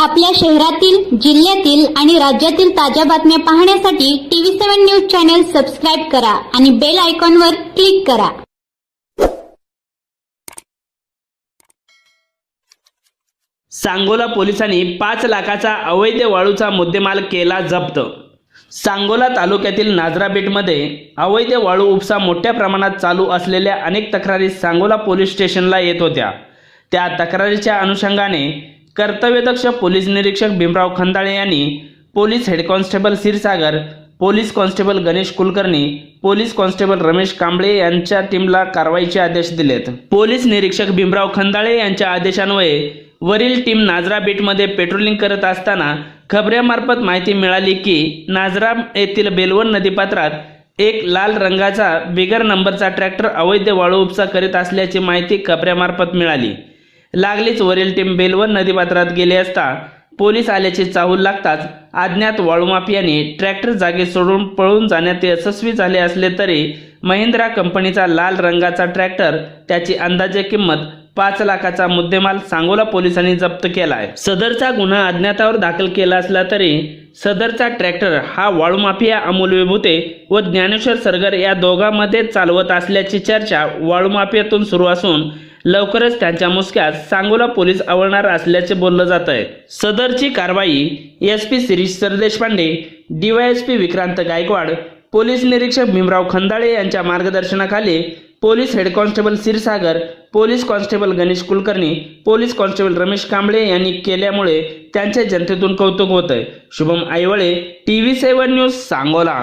आपल्या शहरातील जिल्ह्यातील आणि राज्यातील ताज्या बातम्या पाहण्यासाठी TV seven news channel subscribe करा आणि बेल आयकॉनवर क्लिक करा. सांगोला पोलिसांनी पाच लाखाचा अवैध वाळूचा मुद्देमाल केला जप्त. सांगोला तालुक्यातील नाजरा बेटमध्ये अवैध वाळू उपसा मोठ्या प्रमाणात चालू असलेल्या अनेक तक्रारी सांगोला पोलीस स्टेशनला येत होत्या. त्या तक्रारीच्या अनुषंगाने कर्तव्यदक्ष पोलीस निरीक्षक भीमराव खंदाळे यांनी police head constable Kshirsagar police constable Ganesh Kulkarni police constable Ramesh Kamble यांच्या टीमला कारवाईचे आदेश दिलेत. पोलीस निरीक्षक भीमराव खंदाळे यांच्या आदेशान्वये वरील टीम नाजरा बीटमध्ये पेट्रोलिंग करत असताना खबऱ्यामार्फत माहिती मिळाली की नाजरा येथील बेलवण नदीपात्रात एक लाल रंगाचा बिगर नंबरचा ट्रॅक्टर अवैध वाळू उपसा करीत असल्याची माहिती खबऱ्यामार्फत मिळाली. लागलीच वरील टीम बेलवण नदीपात्रात गेली असता पोलीस आल्याची चाहूल लागताच अज्ञात वाळूमाफियाने ट्रॅक्टर जागे सोडून पळून जाण्यात यशस्वी झाले असले तरी महिंद्रा कंपनीचा लाल रंगाचा ट्रॅक्टर त्याची अंदाजे किंमत पाच लाखाचा मुद्देमाल सांगोला पोलिसांनी जप्त केला आहे सदरचा गुन्हा अज्ञातावर दाखल केला असला तरी सदरचा ट्रॅक्टर हा वाळूमाफिया अमोल विभूते व ज्ञानेश्वर सरगर या दोघांमध्ये चालवत असल्याची चर्चा वाळूमाफियातून सुरू असून लवकरच त्यांच्या मुसक्यात सांगोला पोलीस आवळणार असल्याचे बोललं जात आहे सदरची कारवाई S P Shirish Sardeshpande DYSP Vikrant Gaikwad police निरीक्षक भीमराव खंदाळे यांच्या मार्गदर्शनाखाली police head constable Kshirsagar police constable Ganesh Kulkarni police constable Ramesh Kamble यांनी केल्यामुळे त्यांच्या जनतेतून कौतुक होत आहे Shubham Aiwale T V seven news Sangola.